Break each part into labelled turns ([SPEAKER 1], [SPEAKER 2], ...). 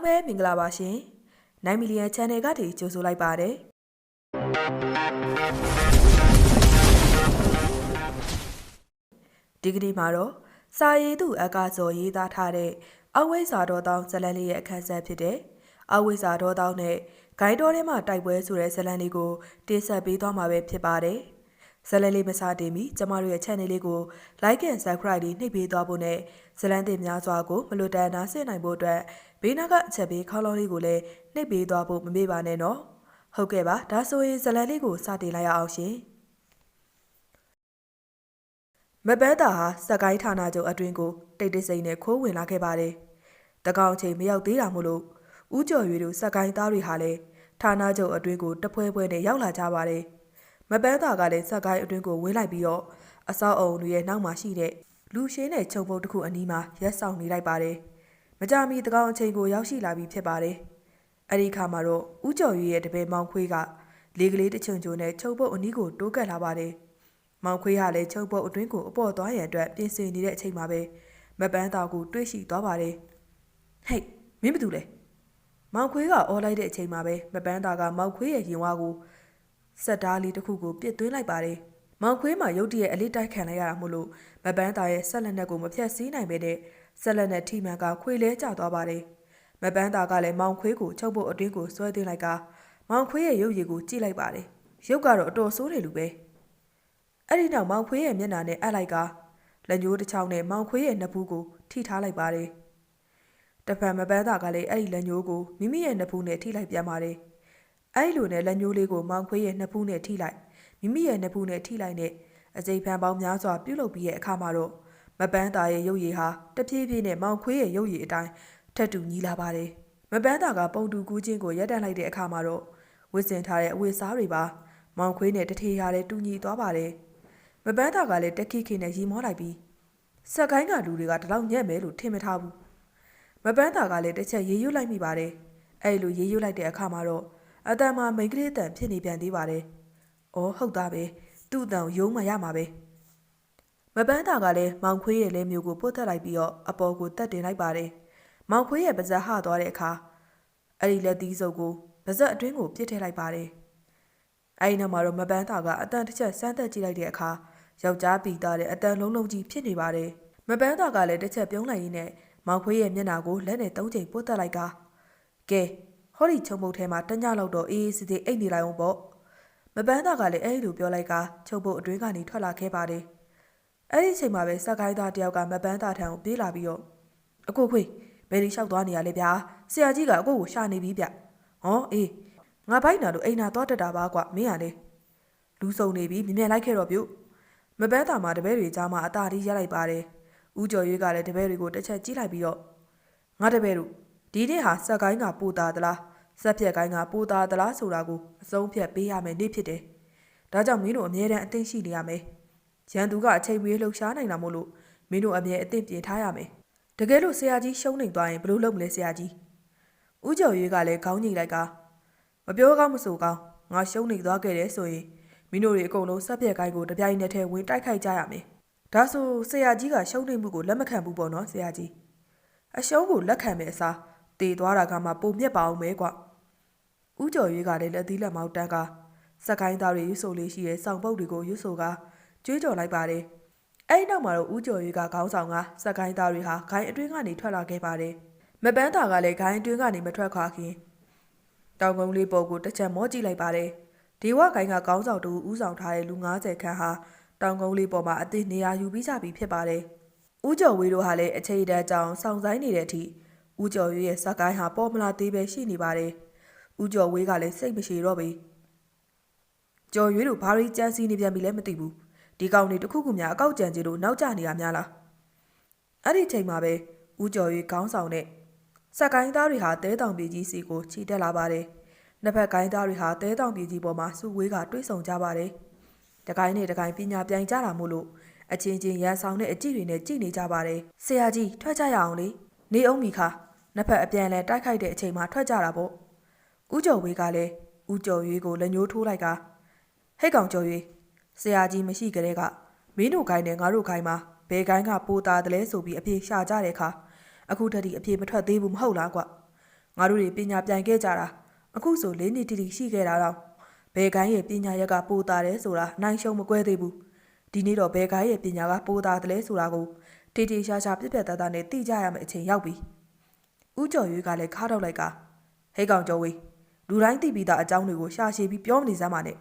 [SPEAKER 1] လုံးပဲမင်္ဂလာပါရှင် 9 million channel ကနေကြိုဆိုလိုက်ပါတယ်ဒီကနေ့မှာတော့စာရေးသူအကာစော်ရေးသားထားတဲ့အဝိဇ္ဇာတော်တောင်းဇလန်လေးရဲ့အခန်းဆက်ဖြစ်တဲ့အဝိဇ္ဇာတော်တောင်းနဲ့ဂိုင်းတော်ထဲမှာတိုက်ပွဲဆိုတဲ့ဇလန်လေးကိုတင်ဆက်ပေးသွားမှာပဲဖြစ်ပါတယ်ဇလန်လေးမစားတင်မီကျမတို့ရဲ့ channel လေးကို like and subscribe လေးနှိပ်ပေးသွားဖို့နဲ့ဇလန်တင်များစွာကိုမလွတ်တမ်းနားဆင်နိုင်ဖို့အတွက် ဘေးနားကအချက်ပေးခေါင်းလုံးလေးကိုလည်းနှိပ်ပေးသွားဖို့မမေ့ပါနဲ့နော်ဟုတ်ကဲ့ပါဒါဆိုရင်ဇလန်လေးကိုစတင်လိုက်ရအောင်ရှင်မပန်းတာဟာစက်ကိုင်းဌာနချုပ်အတွင်းကိုတိတ်တိတ်ဆိတ်နဲ့ခိုးဝင်လာခဲ့ပါတယ်တကောင်ချိန်မရောက်သေးတာမို့လို့ဦးကျော်ရွေတို့စက်ကိုင်းသားတွေဟာလည်းဌာနချုပ်အတွင်းကိုတပွဲပွဲနဲ့ရောက်လာကြပါတယ်မပန်းတာကလည်းစက်ကိုင်းအတွင်းကိုဝင်လိုက်ပြီးတော့အဆောက်အုံတွေရဲ့နောက်မှာရှိတဲ့လူရှင်းတဲ့ခြုံပုတ်တစ်ခုအနီးမှာရက်ဆောင်နေလိုက်ပါတယ် မကြမီတကောင်အချိန်ကိုရောက်ရှိလာပြီဖြစ်ပါတယ်အဲ့ဒီခါမှာတော့ဦးကျော်ရွေရဲ့တပည့်မောင်ခွေးကလေကလေးတစ်ချွန်ချွန်နဲ့ခြုံပုတ်အနီးကိုတိုးကပ်လာပါတယ်မောင်ခွေးကလည်းခြုံပုတ်အတွင်းကိုအပေါ်သွားရန်အတွက်ပြင်ဆင်နေတဲ့အချိန်မှာပဲမပန်းတာကိုတွေးရှိသွားပါတယ်ဟေးမင်းဘာတူလဲမောင်ခွေးကအော်လိုက်တဲ့အချိန်မှာပဲမပန်းတာကမောင်ခွေးရဲ့ရင်ဝါကိုစက်သားလေးတစ်ခုကိုပြစ်သွင်းလိုက်ပါတယ်မောင်ခွေးမှာရုတ်တရက်အလေးတိုက်ခံလိုက်ရတာမို့လို့မပန်းတာရဲ့ဆက်လက်နဲ့ကိုမဖြတ်စည်းနိုင်ပဲနဲ့ ဆက်လက်နဲ့ထိမှန်ကခွေလဲကျသွားပါတယ်မပန်းတာကလည်းမောင်ခွေးကိုချုပ်ဖို့အတွင်းကိုဆွဲသွင်းလိုက်ကမောင်ခွေးရဲ့ရုပ်ရည်ကိုကြည့်လိုက်ပါတယ်ရုပ်ကတော့အတော်ဆိုးတယ်လူပဲအဲ့ဒီနောက်မောင်ခွေးရဲ့မျက်နှာနဲ့အပ်လိုက်ကလက်ညှိုးတစ်ချောင်းနဲ့မောင်ခွေးရဲ့နှစ်ဖူးကိုထိထားလိုက်ပါတယ်တဖန်မပန်းတာကလည်းအဲ့ဒီလက်ညှိုးကိုမိမိရဲ့နှစ်ဖူးနဲ့ထိလိုက်ပြန်ပါတယ်အဲ့လိုနဲ့လက်ညှိုးလေးကိုမောင်ခွေးရဲ့နှစ်ဖူးနဲ့ထိလိုက်မိမိရဲ့နှစ်ဖူးနဲ့ထိလိုက်နဲ့အစိပ်ဖန်ပေါင်းများစွာပြုတ်လုပြီးရဲ့အခါမှာတော့ မပန်းတာရဲ့ရုပ်ရည်ဟာတဖြည်းဖြည်းနဲ့မောင်ခွေးရဲ့ရုပ်ရည်အတိုင်းထက်တူညီလာပါတယ်မပန်းတာကပုံတူကူးချင်းကိုရက်တန့်လိုက်တဲ့အခါမှာတော့ဝစ်စင်ထားတဲ့အဝတ်စားတွေပါမောင်ခွေးနဲ့တထေးရတဲ့တူညီသွားပါတယ်မပန်းတာကလည်းတက်ခိခိနဲ့ရီမောလိုက်ပြီးစက်ကိုင်းကလူတွေကတလောက်ညက်မယ်လို့ထင်မထားဘူးမပန်းတာကလည်းတစ်ချက်ရေရွတ်လိုက်မိပါတယ်အဲ့လိုရေရွတ်လိုက်တဲ့အခါမှာတော့အတန်မှာမိန်းကလေးတန်ဖြစ်နေပြန်သေးပါတယ်။အော်ဟုတ်သားပဲသူ့အတန်ရုံးမှရမှာပဲ။ မပန်းတာကလည်းမောင်ခွေးရဲ့လဲမျိုးကိုပုတ်တက်လိုက်ပြီးတော့အပေါ်ကိုတက်တင်လိုက်ပါတယ်။မောင်ခွေးရဲ့ပါဇက်ဟသွားတဲ့အခါအဲ့ဒီလက်သီးစုပ်ကိုပါဇက်အတွင်းကိုပြစ်ထည့်လိုက်ပါတယ်။အဲ့ဒီနောက်မှာတော့မပန်းတာကအတန်တစ်ချက်စမ်းသက်ကြည့်လိုက်တဲ့အခါယောက်ျားပီတာတဲ့အတန်လုံးလုံးကြီးဖြစ်နေပါတယ်။မပန်းတာကလည်းတစ်ချက်ပြုံးလိုက်ရင်းနဲ့မောင်ခွေးရဲ့မျက်နှာကိုလက်နဲ့သုံးချိန်ပုတ်တက်လိုက်ကကဲဟောဒီချုံမုတ်ထဲမှာတညလောက်တော့အေးအေးစစ်စစ်အိတ်နေလိုက်အောင်ပေါ့မပန်းတာကလည်းအဲ့လိုပြောလိုက်ကချုပ်ပုတ်အတွင်းကနေထွက်လာခဲ့ပါတယ် အဲ့ဒီအချိန်မှာပဲစက်ကိုင်းသားတယောက်ကမပန်းတာထံကိုပြေးလာပြီးတော့အကိုခွေဘယ်ဒီလျှောက်သွားနေရလဲဗျာဆရာကြီးကအကိုကိုရှာနေပြီဗျဟောအေးငါဘိုက်နာလို့အိမ်နာသွားတက်တာပါကွမင်းရလေလူစုံနေပြီမြင်မြန်လိုက်ခဲ့တော့ပြုတ်မပန်းတာမှာတပည့်တွေကြားမှာအတားတီးရလိုက်ပါတယ်ဦးကျော်ရွေးကလည်းတပည့်တွေကိုတစ်ချက်ကြည့်လိုက်ပြီးတော့ငါတပည့်တို့ဒီနေ့ဟာစက်ကိုင်းကပူတာသလားစက်ပြက်ကိုင်းကပူတာသလားဆိုတာကိုအဆုံးဖြတ်ပေးရမယ်နေ့ဖြစ်တယ်။ဒါကြောင့်မင်းတို့အမြဲတမ်းအသင့်ရှိနေရမယ်။ ရန်သူကအချိန်မွေးလှုပ်ရှားနိုင်တာမို့လို့မင်းတို့အမြဲအသင့်ပြင်ထားရမယ်။တကယ်လို့ဆရာကြီးရှုံးနေသွားရင်ဘယ်လိုလုပ်မလဲဆရာကြီး။ဦးကျော်ရွေးကလည်းခေါင်းညိတ်လိုက်ကမပြောကောင်းမဆိုကောင်းငါရှုံးနေသွားခဲ့တယ်ဆိုရင်မင်းတို့တွေအကုန်လုံးစက်ပြက်ကိုင်းကိုတပြိုင်နက်တည်းဝင်တိုက်ခိုက်ကြရမယ်။ဒါဆိုဆရာကြီးကရှုံးနေမှုကိုလက်မခံဘူးပေါ့နော်ဆရာကြီး။အရှုံးကိုလက်ခံမယ်အစားတည်သွားတာကမှပုံမြက်ပါအောင်မဲကွာ။ဦးကျော်ရွေးကလည်းလက်သီးလက်မောက်တန်းကစက်ကိုင်းသားတွေရွဆိုလေးရှိတဲ့စောင်ပုတ်တွေကိုရွဆိုက ကျွေးကြော်လိုက်ပါတယ်။အဲဒီနောက်မှာတော့ဦးကျော်ရွေးကခေါင်းဆောင်ကစက်ကိုင်းသားတွေဟာဂိုင်းအတွင်းကနေထွက်လာခဲ့ပါတယ်။မပန်းတာကလည်းဂိုင်းအတွင်းကနေမထွက်ခွာခင်တောင်ကုန်းလေးပေါ်ကိုတစ်ချက်မောကြည့်လိုက်ပါတယ်။ဒေဝဂိုင်းကခေါင်းဆောင်တူဦးဆောင်ထားတဲ့လူ90ခန်းဟာတောင်ကုန်းလေးပေါ်မှာအသစ်နေရာယူပြီးကြပြီဖြစ်ပါတယ်။ဦးကျော်ဝေးတို့ဟာလည်းအခြေတန်းကြောင်စောင့်ဆိုင်နေတဲ့အထိဦးကျော်ရွေးရဲ့စက်ကိုင်းဟာပေါ်မလာသေးပဲရှိနေပါတယ်။ဦးကျော်ဝေးကလည်းစိတ်မရှိတော့ဘူး။ကျော်ရွေးတို့ဘာရီကြမ်းစီနေပြန်ပြီလဲမသိဘူး။ ဒီကောင်တွေတခုခုများအကောက်ကြံကြီးလို့နောက်ကျနေတာများလား။အဲ့ဒီချိန်မှာပဲဦးကျော်ရွေးခေါင်းဆောင်တဲ့စက်ကိုင်းသားတွေဟာတဲတောင်ပြည်ကြီးစီကိုခြိတက်လာပါတယ်။နှစ်ဖက်ကိုင်းသားတွေဟာတဲတောင်ပြည်ကြီးပေါ်မှာစုဝေးကတွေးဆုံကြပါတယ်။တကိုင်းနဲ့တကိုင်းပညာပြိုင်ကြတာမို့လို့အချင်းချင်းရန်ဆောင်တဲ့အကြည့်တွေနဲ့ကြည်နေကြပါတယ်။ဆရာကြီးထွက်ကြရအောင်လေ။နေအောင်မီခါနှစ်ဖက်အပြန်လဲတိုက်ခိုက်တဲ့အချိန်မှာထွက်ကြတာပေါ့ဦးကျော်ဝေးကလည်းဦးကျော်ရွေးကိုလက်ညှိုးထိုးလိုက်ကဟဲ့ကောင်ကျော်ရွေး ဆရာကြီးမရှိကြတဲ့ကမင်းတို့ခိုင်းနဲ့ငါတို့ခိုင်းမှာဘယ်ကိုင်းကပိုတာတယ်လဲဆိုပြီးအပြေရှာကြတဲ့အခါအခုတည်းကအပြေမထွက်သေးဘူးမဟုတ်လားကွငငါတို့တွေပညာပြန်ခဲ့ကြတာအခုဆို၄နှစ်တိတိရှိခဲ့တာတော့ဘယ်ကိုင်းရဲ့ပညာရက်ကပိုတာတယ်ဆိုတာနိုင်ရှုံမကွဲသေးဘူးဒီနေ့တော့ဘယ်ကိုင်းရဲ့ပညာကပိုတာတယ်လဲဆိုတာကိုတေတေရှာရှာပြက်ပြက်သားသားနဲ့သိကြရမယ့်အချိန်ရောက်ပြီဦးကျော်ရွေးကလည်းခါတော့လိုက်ကဟဲ့ကောင်ကျော်ဝေးလူတိုင်းသိပြီးသားအကြောင်းတွေကိုရှာရှည်ပြီးပြောမနေစမ်းပါနဲ့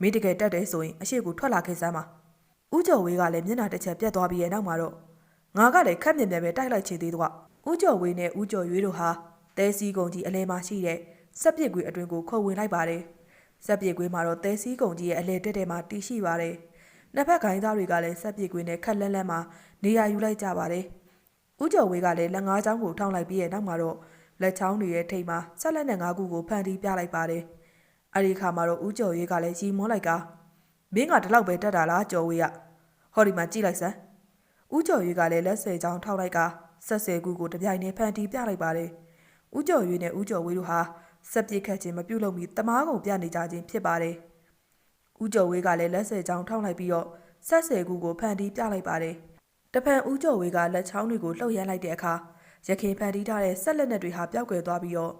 [SPEAKER 1] မင်းတကယ်တက်တယ်ဆိုရင်အရှိကိုထွက်လာခဲ့စမ်းပါဦးကျော်ဝေးကလည်းမျက်နှာတစ်ချက်ပြက်သွားပြီးရဲ့နောက်မှာတော့ငါကလည်းခက်မြင်မြန်ပဲတိုက်လိုက်ချေသေးတော့ဦးကျော်ဝေးနဲ့ဦးကျော်ရွေးတို့ဟာတဲစီကုံကြီးအလဲမှာရှိတဲ့စက်ပစ်ကွေအတွင်းကိုခုတ်ဝင်လိုက်ပါတယ်စက်ပစ်ကွေမှာတော့တဲစီကုံကြီးရဲ့အလဲတက်တက်မှာတီးရှိပါတယ်နှစ်ဖက်ခိုင်းသားတွေကလည်းစက်ပစ်ကွေနဲ့ခက်လန်းလန်းမှာနေရာယူလိုက်ကြပါတယ်ဦးကျော်ဝေးကလည်းလက်ငါးချောင်းကိုထောင်းလိုက်ပြီးရဲ့နောက်မှာတော့လက်ချောင်းတွေရဲ့ထိပ်မှာဆက်လက်နဲ့ငါးခုကိုဖန်တီးပြလိုက်ပါတယ် အဲ့ဒီခါမှာတော့ဦးကျော်ရွေးကလည်းရီမောလိုက်ကာမင်းကဒီလောက်ပဲတက်တာလားကျော်ဝေးကဟောဒီမှာကြည့်လိုက်စမ်းဦးကျော်ရွေးကလည်းလက်ဆယ်ချောင်းထောက်လိုက်ကဆက်ဆယ်ခုကိုတပြိုင်တည်းဖန်တီးပြလိုက်ပါတယ်။ဦးကျော်ရွေးနဲ့ဦးကျော်ဝေးတို့ဟာစက်ပစ်ခတ်ခြင်းမပြုတ်လို့မီတမားကုန်ပြနေကြခြင်းဖြစ်ပါတယ်။ဦးကျော်ဝေးကလည်းလက်ဆယ်ချောင်းထောက်လိုက်ပြီးတော့ဆက်ဆယ်ခုကိုဖန်တီးပြလိုက်ပါတယ်။တဖန်ဦးကျော်ဝေးကလက်ချောင်းတွေကိုလှုပ်ရမ်းလိုက်တဲ့အခါရခင်ဖန်တီးထားတဲ့ဆက်လက်နက်တွေဟာပျောက်ကွယ်သွားပြီးတော့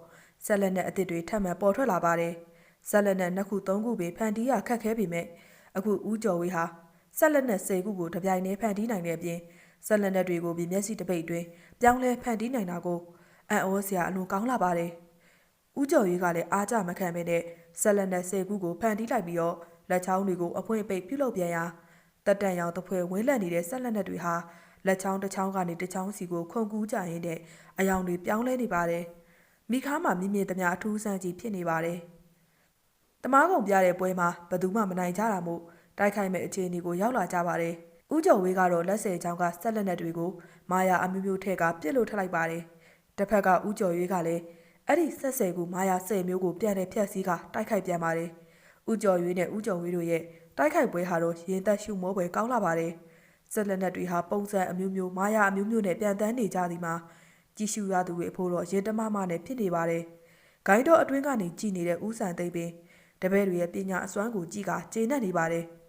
[SPEAKER 1] ဆက်လက်နက်အသစ်တွေထပ်မံပေါ်ထွက်လာပါတယ်။ ဆက်လက်နက်နှစ်ခုသုံးခုပဲဖန်တီးရခက်ခဲပေမဲ့အခုဦးကျော်ဝေးဟာဆက်လက်နဲ့10ခုကိုတပြိုင်တည်းဖန်တီးနိုင်တဲ့အပြင်ဆက်လက်နဲ့တွေကိုပြီးမျက်စိတပိတ်အတွင်းပြောင်းလဲဖန်တီးနိုင်တာကိုအံ့ဩစရာအလွန်ကောင်းလာပါတယ်။ဦးကျော်ရေးကလည်းအားကြမခံပဲနဲ့ဆက်လက်နဲ့10ခုကိုဖန်တီးလိုက်ပြီးတော့လက်ချောင်းတွေကိုအဖွင့်ပိတ်ပြုတ်လုပ်ပြန်ရာတက်တန်ရောင်တစ်ဖွဲဝင်းလက်နေတဲ့ဆက်လက်နဲ့တွေဟာလက်ချောင်းတစ်ချောင်းကနေတစ်ချောင်းစီကိုခုန်ကူးကြရင်းနဲ့အယောင်တွေပြောင်းလဲနေပါတယ်။မိခါမှာမြင့်မြင့်သမျှအထူးဆန်းကြီးဖြစ်နေပါတယ်။ တမားကုံပြတဲ့ပွဲမှာဘယ်သူမှမနိုင်ကြတာမို့တိုက်ခိုက်မဲ့အခြေအနေကိုရောက်လာကြပါတယ်။ဦးကျော်ဝေးကတော့လက်ဆယ်ချောင်းကဆက်လက်နက်တွေကိုမာယာအမျိုးမျိုးထဲကပြစ်လို့ထလိုက်ပါတယ်။တစ်ဖက်ကဦးကျော်ရွေးကလည်းအဲ့ဒီဆက်ဆယ်ကူမာယာဆယ်မျိုးကိုပြန်တဲ့ဖြက်စီးကတိုက်ခိုက်ပြန်ပါတယ်။ဦးကျော်ရွေးနဲ့ဦးကျော်ဝေးတို့ရဲ့တိုက်ခိုက်ပွဲဟာတော့ရင်သက်ရှုမောပွဲကောင်းလာပါတယ်။ဆက်လက်နက်တွေဟာပုံစံအမျိုးမျိုးမာယာအမျိုးမျိုးနဲ့ပြန်တန်းနေကြသည်မှာကြည့်ရှုရသူတွေအဖို့တော့ရင်တမမနဲ့ဖြစ်နေပါတယ်။ဂိုင်းတော်အတွင်းကနေကြည်နေတဲ့ဦးဆန်သိပ်ပင် တပည့်တွေရဲ့ပညာအစွမ်းကိုကြည့်ကကျေနပ်နေပါတယ်။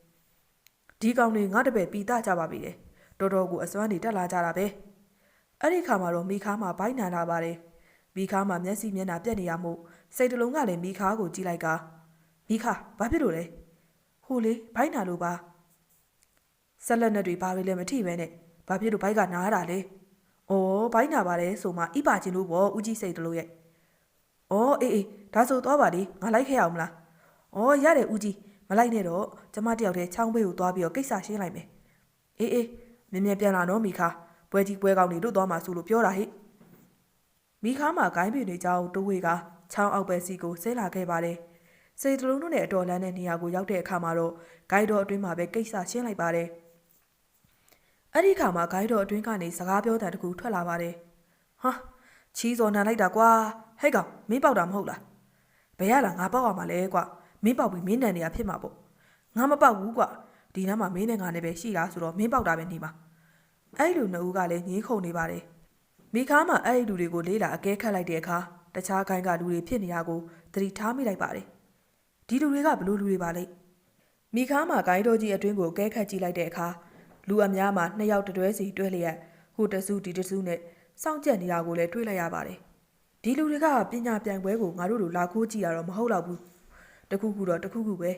[SPEAKER 1] ဒီကောင်တွေငါတပည့်ပီတာကြပါပြီလေတော်တော်ကိုအစွမ်းနေတက်လာကြတာပဲအဲ့ဒီခါမှာတော့မိခါမှာဘိုင်းနန်လာပါတယ်မိခါမှာမျက်စိမျက်နှာပြက်နေရမို့စိတ်တလုံးကလည်းမိခါကိုကြည့်လိုက်ကမိခါဘာဖြစ်လို့လဲဟိုလေဘိုင်းနာလို့ပါဆက်လက်နဲ့တွေဘာတွေလဲမထိပဲနဲ့ဘာဖြစ်လို့ဘိုက်ကနားရတာလဲဩဘိုင်းနာပါတယ်ဆိုမှဣပါချင်းလို့ပေါ့ဦးကြီးစိတ်တလို့ရဲ့ဩအေးအေးဒါဆိုသွားပါလေငါလိုက်ခဲ့အောင်မလား ဩရတယ်ဦးကြီးမလိုက်နဲ့တော့ကျမတယောက်တည်းချောင်းဘေးကိုသွားပြီးတော့ကိစ္စရှင်းလိုက်မယ်အေးအေးမြင်မြင်ပြန်လာတော့မိခါပွဲကြီးပွဲကောင်းနေလွတ်သွားမှာဆိုလို့ပြောတာဟိမိခါမှာဂိုင်းပြေနေကြအောင်တိုးဝေကချောင်းအောက်ပဲစီကိုဆဲလာခဲ့ပါတယ်စိတ်တလုံးတို့နဲ့အတော်လန်းတဲ့နေရာကိုရောက်တဲ့အခါမှာတော့ဂိုင်းတော်အတွင်းမှာပဲကိစ္စရှင်းလိုက်ပါတယ်အဲ့ဒီခါမှာဂိုင်းတော်အတွင်းကနေစကားပြောတဲ့တကူထွက်လာပါတယ်ဟာချီးစော်နန်လိုက်တာကွာဟဲ့ကောင်မင်းပေါက်တာမဟုတ်လားဘယ်ရလားငါပေါက်ရမှာလဲကွာ မင်းပေါက်ပြီးမင်းနန်နေရဖြစ်မှာပေါ့ငါမပေါက်ဘူးကွာဒီနားမှာမင်းနဲ့ငါနဲ့ပဲရှိတာဆိုတော့မင်းပေါက်တာပဲနေမှာအဲ့ဒီလူနှစ်ဦးကလည်းငေးခုန်နေပါတယ်မိခါမှာအဲ့ဒီလူတွေကိုလေးလာအကဲခတ်လိုက်တဲ့အခါတခြားခိုင်းကလူတွေဖြစ်နေတာကိုသတိထားမိလိုက်ပါတယ်ဒီလူတွေကဘလို့လူတွေပါလဲမိခါမှာဂိုင်းတော်ကြီးအတွင်းကိုအကဲခတ်ကြည့်လိုက်တဲ့အခါလူအများမှာနှစ်ယောက်တတွဲစီတွဲလျက်ဟိုတစုဒီတစုနဲ့စောင့်ကြက်နေတာကိုလည်းတွေ့လိုက်ရပါတယ်ဒီလူတွေကပညာပြိုင်ပွဲကိုငါတို့လိုလာခိုးကြည့်ရတော့မဟုတ်တော့ဘူး တခုခုတော့တခုခုပဲ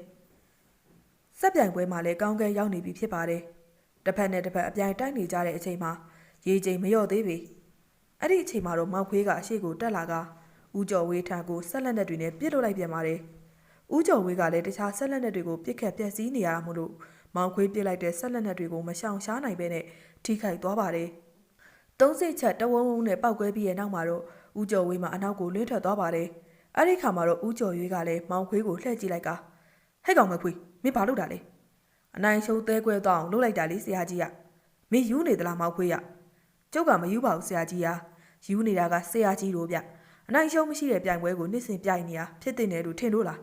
[SPEAKER 1] စက်ပြိုင်ပွဲမှာလည်းကောင်းကဲရောက်နေပြီဖြစ်ပါတယ်တစ်ဖက်နဲ့တစ်ဖက်အပြိုင်တိုက်နေကြတဲ့အချိန်မှာရေချိန်မလျော့သေးပြီအဲ့ဒီအချိန်မှာတော့မောင်ခွေးကအရှိကိုတက်လာကဦးကျော်ဝေးထံကိုဆက်လက်နက်တွေနဲ့ပြစ်လို့လိုက်ပြန်ပါတယ်ဦးကျော်ဝေးကလည်းတခြားဆက်လက်နက်တွေကိုပြစ်ခတ်ပြက်စီးနေရတာမို့လို့မောင်ခွေးပြစ်လိုက်တဲ့ဆက်လက်နက်တွေကိုမရှောင်ရှားနိုင်ပဲနဲ့ထိခိုက်သွားပါတယ်သုံးစိတ်ချက်တဝုံဝုံနဲ့ပောက်ကွဲပြီးရဲ့နောက်မှာတော့ဦးကျော်ဝေးမှအနောက်ကိုလွင့်ထွက်သွားပါတယ် အဲ့ဒီခါမှာတော့ဦးကျော်ရွေးကလည်းမောင်ခွေးကိုလှည့်ကြည့်လိုက်ကဟဲ့ကောင်မခွေးမင်းဘာလုပ်တာလဲအနိုင်ရှုံးသဲကွဲသွားအောင်လုပ်လိုက်တာလေဆရာကြီးကမင်းယူနေသလားမောင်ခွေးရကျုပ်ကမယူပါဘူးဆရာကြီးဟာယူနေတာကဆရာကြီးတို့ဗျအနိုင်ရှုံးမရှိတဲ့ပြိုင်ပွဲကိုနှစ်စဉ်ပြိုင်နေတာဖြစ်တင်တယ်လို့ထင်လို့လား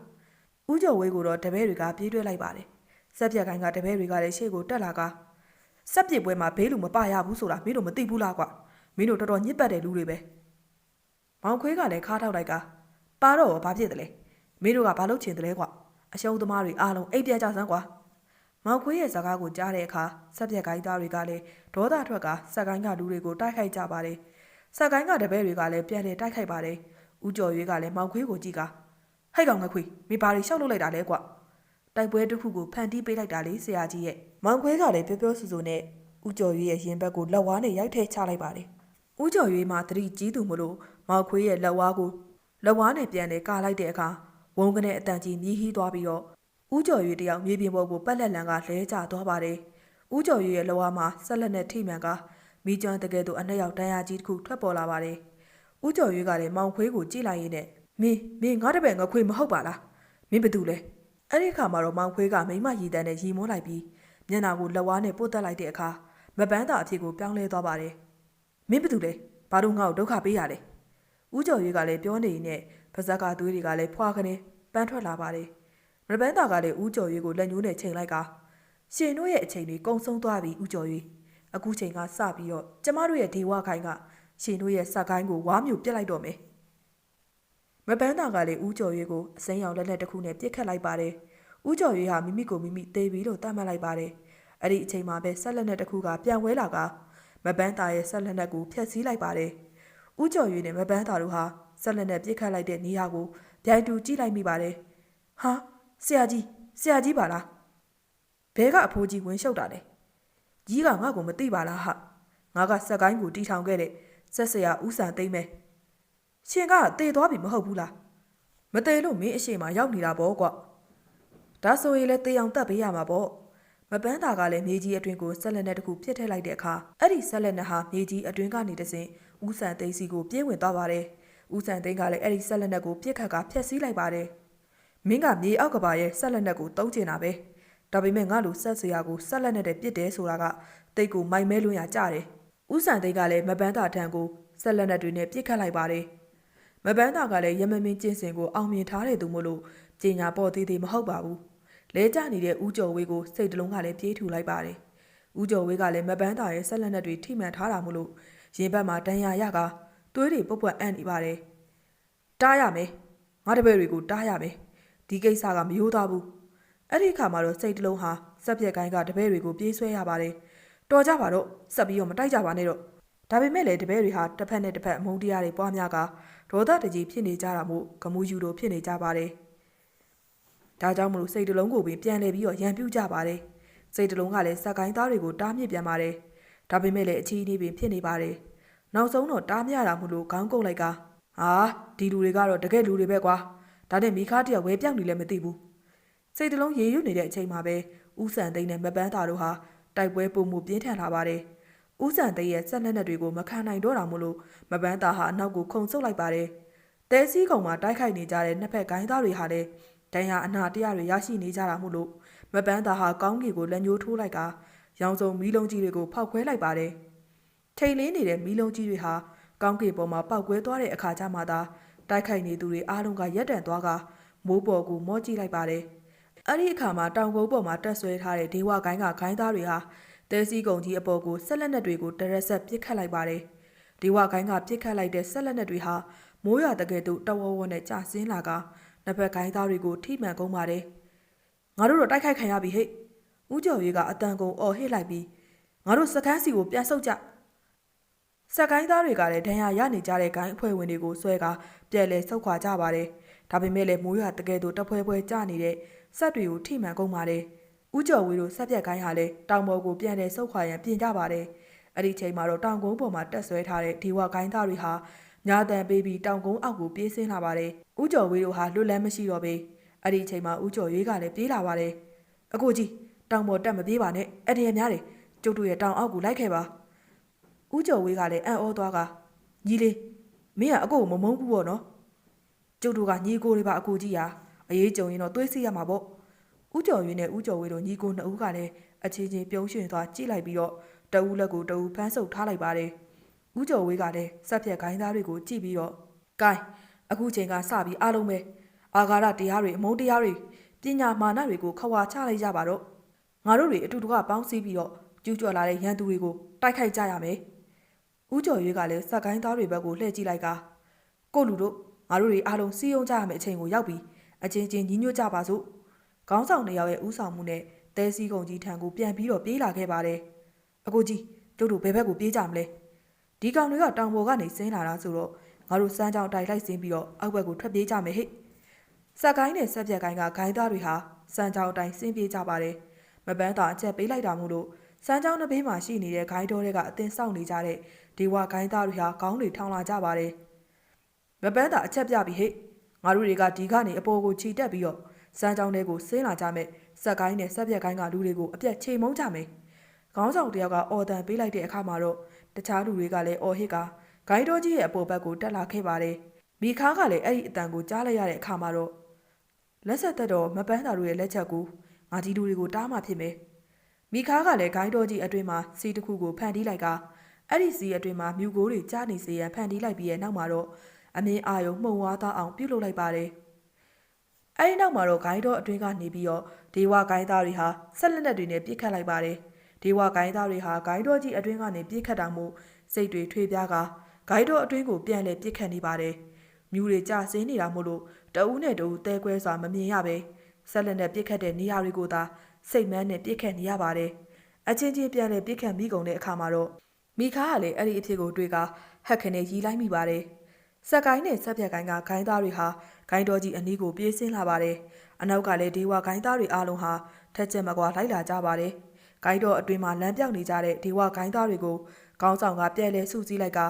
[SPEAKER 1] ဦးကျော်ဝေးကိုတော့တပည့်တွေကပြေးတွဲလိုက်ပါတယ်စက်ပြက်ကိုင်းကတပည့်တွေကလည်းရှေ့ကိုတက်လာကစက်ပြစ်ပွဲမှာဘေးလူမပရဘူးဆိုတာမင်းတို့မသိဘူးလားကွမင်းတို့တော်တော်ညစ်ပတ်တဲ့လူတွေပဲမောင်ခွေးကလည်းခါထောက်လိုက်က ပါတော့ဘာဖြစ်တယ်လဲမင်းတို့ကဘာလုပ်ချင်တယ်လဲကွအရှုံးသမားတွေအားလုံးအိပ်ပြကြစမ်းကွာမောင်ခွေးရဲ့စကားကိုကြားတဲ့အခါစက်ပြက်ကိုင်းသားတွေကလည်းဒေါသထွက်ကစက်ကိုင်းကလူတွေကိုတိုက်ခိုက်ကြပါတယ်စက်ကိုင်းကတပည့်တွေကလည်းပြန်လည်တိုက်ခိုက်ပါတယ်ဦးကျော်ရွေးကလည်းမောင်ခွေးကိုကြည့်ကဟိုက်ကောင်ငခွေမိဘာတွေရှောက်လုပ်လိုက်တာလဲကွတိုက်ပွဲတစ်ခုကိုဖန်တီးပေးလိုက်တာလေဆရာကြီးရဲ့မောင်ခွေးကလည်းပြောပြောဆူဆူနဲ့ဦးကျော်ရွေးရဲ့ရင်ဘက်ကိုလက်ဝါးနဲ့ရိုက်ထဲချလိုက်ပါတယ်ဦးကျော်ရွေးမှသတိကြီးသူမလို့မောင်ခွေးရဲ့လက်ဝါးကို လက်ဝါးနဲ့ပြန်လဲကာလိုက်တဲ့အခါဝုန်းကနေအတန်ကြီးမြည်ဟီးသွားပြီးတော့ဦးကျော်ရွေးတယောက်မြေပြင်ပေါ်ကိုပက်လက်လန်ကလဲကျသွားပါတယ်ဦးကျော်ရွေးရဲ့လက်ဝါးမှာဆက်လက်နဲ့ထိမှန်ကမိကျွမ်းတကယ်တော့အနှစ်ယောက်တန်းရကြီးတစ်ခုထွက်ပေါ်လာပါတယ်ဦးကျော်ရွေးကလည်းမောင်ခွေးကိုကြည့်လိုက်ရင်းနဲ့မင်းမင်းငါတပည့်ငါခွေးမဟုတ်ပါလားမင်းဘာတူလဲအဲ့ဒီအခါမှာတော့မောင်ခွေးကမိမရည်တန်းနဲ့ရီမွန်းလိုက်ပြီးမျက်နှာကိုလက်ဝါးနဲ့ပုတ်တက်လိုက်တဲ့အခါမပန်းသာအဖြစ်ကိုပြောင်းလဲသွားပါတယ်မင်းဘာတူလဲဘာလို့ငါ့ကိုဒုက္ခပေးရလဲ ဦးကျော်ရွေးကလည်းပြောနေရင်းနဲ့ပါဇက်ကသွေးတွေကလည်းဖွာခနေပန်းထွက်လာပါတယ်မပန်းသာကလည်းဦးကျော်ရွေးကိုလက်ညှိုးနဲ့ချိန်လိုက်ကရှင်တို့ရဲ့အချိန်တွေကုံဆုံးသွားပြီဦးကျော်ရွေးအခုချိန်ကစပြီးတော့ကျမတို့ရဲ့ဒေဝခိုင်ကရှင်တို့ရဲ့စက်ကိုင်းကိုဝါမျိုးပြစ်လိုက်တော့မယ်။မပန်းတာကလည်းဦးကျော်ရွေးကိုအစိမ်းရောင်လက်လက်တစ်ခုနဲ့ပြစ်ခတ်လိုက်ပါတယ်။ဦးကျော်ရွေးဟာမိမိကိုမိမိသေပြီလို့သတ်မှတ်လိုက်ပါတယ်။အဲ့ဒီအချိန်မှာပဲဆက်လက်နဲ့တစ်ခုကပြန်ဝဲလာကမပန်းတာရဲ့ဆက်လက်နဲ့ကိုဖျက်ဆီးလိုက်ပါတယ်။ ဦးကျော်ရွေးနဲ့မပန်းတာတို့ဟာဆက်လက်နဲ့ပြစ်ခတ်လိုက်တဲ့နေရာကိုဗျိုင်တူကြည့်လိုက်မိပါတယ်။ဟာဆရာကြီးဆရာကြီးပါလား။ဘဲကအဖိုးကြီးဝင်ရှုပ်တာလေ။ကြီးကငါ့ကိုမသိပါလားဟာ။ငါကစက်ကိုင်းကိုတီထောင်ခဲ့တဲ့ဆက်ဆရာဦးစံသိမ့်မယ်ရှင်ကတေသွားပြီမဟုတ်ဘူးလားမတေလို့မင်းအရှိမရောက်နေတာပေါ့ကွဒါဆိုရင်လည်းတေအောင်တက်ပေးရမှာပေါ့မပန်းတာကလည်းမြေကြီးအတွင်းကိုဆက်လက်နဲ့တခုပြစ်ထည့်လိုက်တဲ့အခါအဲ့ဒီဆက်လက်နဲ့ဟာမြေကြီးအတွင်းကနေတဆင် ဦးစံသိန်းစီကိုပြင်းဝင်သွားပါတယ်ဦးစံသိန်းကလည်းအဲ့ဒီဆက်လက်နဲ့ကိုပြစ်ခတ်ကဖျက်ဆီးလိုက်ပါတယ်မင်းကမြေအောက်ကပါရဲ့ဆက်လက်နဲ့ကိုတုံးကျင်တာပဲဒါပေမဲ့ငါ့လိုဆက်ဆရာကိုဆက်လက်နဲ့တည်းပြစ်တယ်ဆိုတာကတိတ်ကိုမိုင်မဲလွန်းရကြတယ်ဦးစံသိန်းကလည်းမပန်းတာထံကိုဆက်လက်နဲ့တွေနဲ့ပြစ်ခတ်လိုက်ပါတယ်မပန်းတာကလည်းရမမင်းကျင့်စဉ်ကိုအောင်မြင်ထားတဲ့သူမို့လို့ပညာပေါ်သေးသေးမဟုတ်ပါဘူးလဲကျနေတဲ့ဦးကျော်ဝေးကိုစိတ်တလုံးကလည်းပြေးထူလိုက်ပါတယ်ဦးကျော်ဝေးကလည်းမပန်းတာရဲ့ဆက်လက်နဲ့တွေထိမှန်ထားတာမို့လို့ ရင်ဘတ်မှာတန်ရာရကသွေးတွေပုတ်ပွက်အံ့နေပါတယ်တားရမယ်ငါတပည့်တွေကိုတားရမယ်ဒီကိစ္စကမရိုးသားဘူးအဲ့ဒီအခါမှာတော့စိတ်တလုံးဟာစက်ပြက်ကိုင်းကတပည့်တွေကိုပြေးဆွဲရပါတယ်တော်ကြပါတော့ဆက်ပြီးတော့မတိုက်ကြပါနဲ့တော့ဒါပေမဲ့လည်းတပည့်တွေဟာတစ်ဖက်နဲ့တစ်ဖက်အမုန်းတရားတွေပွားများကဒေါသတကြီးဖြစ်နေကြတာမို့ဂမူယူလိုဖြစ်နေကြပါတယ်ဒါကြောင့်မလို့စိတ်တလုံးကိုပင်ပြန်လဲပြီးတော့ရန်ပြုတ်ကြပါတယ်စိတ်တလုံးကလည်းစက်ကိုင်းသားတွေကိုတားမြစ်ပြန်ပါတယ် ဒါပေမဲ့လည်းအချီးအနှီးပင်ဖြစ်နေပါတယ်နောက်ဆုံးတော့တားမြရတာမို့လို့ခေါင်းကုတ်လိုက်ကဟာဒီလူတွေကတော့တကယ်လူတွေပဲကွာဒါနဲ့မိခါတယောက်ဝဲပြောင်းနေလည်းမသိဘူးစိတ်တလုံးရေရွနေတဲ့အချိန်မှာပဲဥဆန်သိန်းနဲ့မပန်းသားတို့ဟာတိုက်ပွဲပုံမှုပြင်းထန်လာပါတယ်။ဦးစံသိန်းရဲ့ဆက်လက်နက်တွေကိုမခံနိုင်တော့တာမို့လို့မပန်းသားဟာအနောက်ကိုခုန်ဆုပ်လိုက်ပါတယ်။တဲစည်းကုံမှာတိုက်ခိုက်နေကြတဲ့နှစ်ဖက်ဂိုင်းသားတွေဟာလည်းတန်ရာအနာတရားတွေရရှိနေကြတာမို့လို့မပန်းသားဟာကောင်းကင်ကိုလက်ညှိုးထိုးလိုက်က ရောင်စုံမီးလုံးကြီးတွေကိုဖောက်ခွဲလိုက်ပါတယ်။ထိန်လင်းနေတဲ့မီးလုံးကြီးတွေဟာကောင်းကင်ပေါ်မှာပောက်ကွဲသွားတဲ့အခါကျမှသာတိုက်ခိုက်နေသူတွေအားလုံးကရက်တန့်သွားကမိုးပေါ်ကိုမော့ကြည့်လိုက်ပါတယ်။အဲ့ဒီအခါမှာတောင်ကုန်းပေါ်မှာတက်ဆွဲထားတဲ့ဒေဝကိုင်းကဂိုင်းသားတွေဟာတဲစည်းကုံကြီးအပေါ်ကိုဆက်လက်နက်တွေကိုတရက်ဆက်ပစ်ခတ်လိုက်ပါတယ်။ဒီဝကိုင်းကပစ်ခတ်လိုက်တဲ့ဆက်လက်နက်တွေဟာမိုးရွာတကယ်တော့တဝဝနဲ့ကြာဆင်းလာကနှစ်ဖက်ကိုင်းသားတွေကိုထိမှန်ကုန်ပါတယ်။ငါတို့တော့တိုက်ခိုက်ခံရပြီဟဲ့။ ဦးကျော်ရေးကအတန်ကုန်အော်ဟစ်လိုက်ပြီးငါတို့စကန်းစီကိုပြန်ဆုတ်ကြ။စက်ကိုင်းသားတွေကလည်းဒဏ်ရာရနေကြတဲ့ဂိုင်းအဖွဲ့ဝင်တွေကိုဆွဲကပြက်လဲဆုတ်ခွာကြပါတယ်။ဒါပေမဲ့လည်းမိုးရွာတကယ်တော့တပွဲပွဲကျနေတဲ့ဆက်တွေကိုထိမှန်ကုန်ပါတယ်။ဦးကျော်ဝေတို့ဆက်ပြက်ကိုင်းဟာလည်းတောင်ပေါ်ကိုပြန်တဲ့ဆုတ်ခွာရန်ပြင်ကြပါတယ်။အဲ့ဒီချိန်မှာတော့တောင်ကုန်းပေါ်မှာတက်ဆွဲထားတဲ့ဒီဝကိုင်းသားတွေဟာညာတန်ပေးပြီးတောင်ကုန်းအောက်ကိုပြေးဆင်းလာပါတယ်။ဦးကျော်ဝေတို့ဟာလွတ်လန်းမရှိတော့ပေ။အဲ့ဒီချိန်မှာဦးကျော်ရွေးကလည်းပြေးလာပါတယ်။အကိုကြီး တောင်ပေါ်တက်မပြေးပါနဲ့။အဲ့ဒီရများတယ်။ကျုပ်တို့ရဲ့တောင်အောက်ကိုလိုက်ခဲ့ပါ။ဦးကျော်ဝေးကလည်းအံ့ဩသွားကညီလေးမင်းကအကိုကိုမမုန်းဘူးပေါ့နော်။ကျုပ်တို့ကညီကိုတွေပါအကိုကြီးရာအရေးကြုံရင်တော့တွေးစီရမှာပေါ့။ဦးကျော်ရွေးနဲ့ဦးကျော်ဝေတို့ညီကိုနှစ်ဦးကလည်းအချင်းချင်းပြုံးရွှင်သွားကြည့်လိုက်ပြီးတော့တဦးလက်ကိုတဦးဖမ်းဆုပ်ထားလိုက်ပါတယ်။ဦးကျော်ဝေးကလည်းစက်ဖြတ်ခိုင်းသားတွေကိုကြည့်ပြီးတော့"ကဲအခုချိန်ကစပြီးအားလုံးပဲအာဃာတတရားတွေအမုန်းတရားတွေပညာမာနတွေကိုခွာချလိုက်ကြပါတော့။ ငါတို့တွေအတူတူကပေါင်းစည်းပြီးတော့ကျူးကျော်လာတဲ့ရန်သူတွေကိုတိုက်ခိုက်ကြရမယ်။ဦးကျော်ရွေးကလည်းစက်ကိုင်းသားတွေဘက်ကိုလှည့်ကြည့်လိုက်ကကိုလူတို့ငါတို့တွေအားလုံးစီးယုံကြရမယ့်အချိန်ကိုရောက်ပြီးအချင်းချင်းညီညွတ်ကြပါစို့။ခေါင်းဆောင်နှစ်ယောက်ရဲ့ဥဆောင်မှုနဲ့တဲစည်းကုံကြီးထံကိုပြန်ပြီးတော့ပြေးလာခဲ့ပါတယ်။အကိုကြီးကျုပ်တို့ဘယ်ဘက်ကိုပြေးကြမလဲ။ဒီကောင်တွေကတောင်ပေါ်ကနေဆင်းလာတာဆိုတော့ငါတို့စမ်းကြောင်းတိုင်လိုက်စင်းပြီးတော့အောက်ဘက်ကိုထွက်ပြေးကြမယ်ဟဲ့စက်ကိုင်းနဲ့ဆက်ပြက်ကိုင်းကဂိုင်းသားတွေဟာစမ်းကြောင်းတိုင်ဆင်းပြေးကြပါတယ် မပန်းသာအချက်ပေးလိုက်တာမို့လို့စမ်းကြောင်းတစ်ဘေးမှာရှိနေတဲ့ဂိုင်းတော်တွေကအတင်းစောင့်နေကြတဲ့ဒီဝဂိုင်းသားတွေဟာခေါင်းတွေထောင်လာကြပါတယ်မပန်းသာအချက်ပြပြီဟဲ့ငါတို့တွေကဒီကနေအပေါ်ကိုခြိတက်ပြီးတော့စမ်းကြောင်းတွေကိုဆင်းလာကြမယ်စက်ကိုင်းနဲ့ဆက်ပြက်ကိုင်းကလူတွေကိုအပြက်ချိန်မုံကြမယ်ခေါင်းဆောင်တယောက်ကအော်တန်ပေးလိုက်တဲ့အခါမှာတော့တခြားလူတွေကလည်းအော်ဟစ်ကဂိုင်းတော်ကြီးရဲ့အပေါ်ဘက်ကိုတက်လာခဲ့ပါတယ်။မိခါကလည်းအဲ့ဒီအတန်ကိုကြားလိုက်ရတဲ့အခါမှာတော့လက်ဆက်သက်တော်မပန်းတာတို့ရဲ့လက်ချက်ကို ငါဒီလူတွေကိုတားမှဖြစ်မယ်။မိခါကလည်းဂိုင်းတော်ကြီးအတွင်းမှာစီတစ်ခုကိုဖန်တီးလိုက်ကအဲ့ဒီစီအတွင်းမှာမြူကိုတွေကြားနေစေရန်ဖန်တီးလိုက်ပြီးရဲ့နောက်မှာတော့အမင်းအာယုံမှုံဝါးသားအောင်ပြုတ်လုပ်လိုက်ပါတယ်။အဲ့ဒီနောက်မှာတော့ဂိုင်းတော်အတွင်းကနေပြီးတော့ဒေဝဂိုင်းသားတွေဟာဆက်လက်နက်တွေနဲ့ပြစ်ခတ်လိုက်ပါတယ်။ဒေဝဂိုင်းသားတွေဟာဂိုင်းတော်ကြီးအတွင်းကနေပြစ်ခတ်တာမို့စိတ်တွေထွေးပြားကဂိုင်းတော်အတွင်းကိုပြန်လဲပြစ်ခတ်နေပါတယ်။မြူတွေကြဆင်းနေတာမို့လို့တအူးနဲ့တအူးတဲကွဲစွာမမြင်ရပဲ ဆက်လက်နဲ့ပြစ်ခတ်တဲ့နေရာတွေကိုသာစိတ်မန်းနဲ့ပြစ်ခတ်နေရပါတယ်။အချင်းချင်းပြန်လဲပြစ်ခတ်မိကုန်တဲ့အခါမှာတော့မိခါကလည်းအဲ့ဒီအဖြစ်ကိုတွေ့ကဟက်ခနဲ့ရီလိုက်မိပါတယ်။စက်ကိုင်းနဲ့ဆက်ပြက်ကိုင်းကဂိုင်းသားတွေဟာဂိုင်းတော်ကြီးအနီးကိုပြေးဆင်းလာပါတယ်။အနောက်ကလည်းဒေဝဂိုင်းသားတွေအားလုံးဟာထက်ချက်မကွာလိုက်လာကြပါတယ်။ဂိုင်းတော်အတွင်းမှာလမ်းပြောက်နေကြတဲ့ဒေဝဂိုင်းသားတွေကိုခေါင်းဆောင်ကပြဲလဲစုစည်းလိုက်က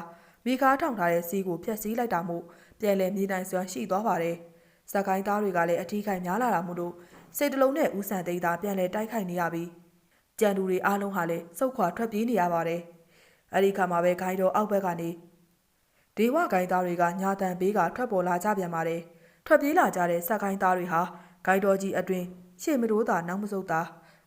[SPEAKER 1] မိကားထောင်ထားတဲ့စီးကိုဖျက်ဆီးလိုက်တာမို့ပြဲလဲမြေတိုင်စွမ်းရှိသွားပါတယ်။ စက်ကိုင်းသားတွေကလည်းအထီးခိုင်များလာတာမို့လို့စိတ်တလုံးနဲ့ဦးဆန်သိန်းသာပြန်လဲတိုက်ခိုက်နေရပြီးကြံသူတွေအားလုံးဟာလည်းစုတ်ခွာထွက်ပြေးနေရပါတယ်။အဲဒီခါမှာပဲဂိုင်းတော်အောက်ဘက်ကနေဒေဝဂိုင်းသားတွေကညာတန်ဘေးကထွက်ပေါ်လာကြပြန်ပါတယ်။ထွက်ပြေးလာကြတဲ့စက်ကိုင်းသားတွေဟာဂိုင်းတော်ကြီးအတွင်းရှေ့မတိုးတာနောက်မဆုတ်တာ